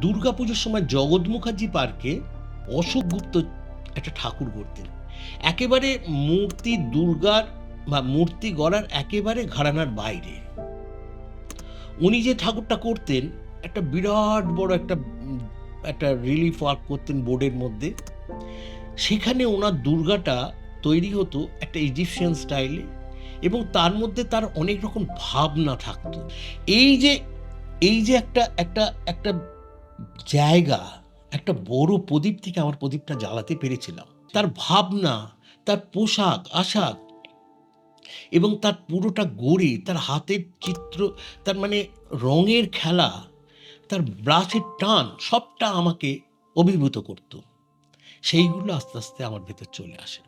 দুর্গাপুজোর সময় জগৎ মুখার্জি পার্কে অশোক গুপ্ত একটা ঠাকুর করতেন। একেবারে মূর্তি দুর্গার বা মূর্তি গড়ার একেবারে ঘরানার বাইরে। উনি যে ঠাকুরটা করতেন, একটা বিরাট বড় একটা একটা রিলিফ ওয়ার্ক করতেন বোর্ডের মধ্যে। সেখানে ওনার দুর্গাটা তৈরি হতো একটা ইজিপশিয়ান স্টাইলে এবং তার মধ্যে তার অনেক রকম ভাবনা থাকতো। এই যে এই যে একটা একটা একটা জায়গা, একটা বড় প্রদীপ থেকে আমার প্রদীপটা জ্বালাতে পেরেছিলাম। তার ভাবনা, তার পোশাক, আশাক এবং তার পুরোটা গড়ে, তার হাতের চিত্র, তার মানে রঙের খেলা, তার ব্রাশের টান, সবটা আমাকে অভিভূত করতো। সেইগুলো আস্তে আস্তে আমার ভেতর চলে আসে।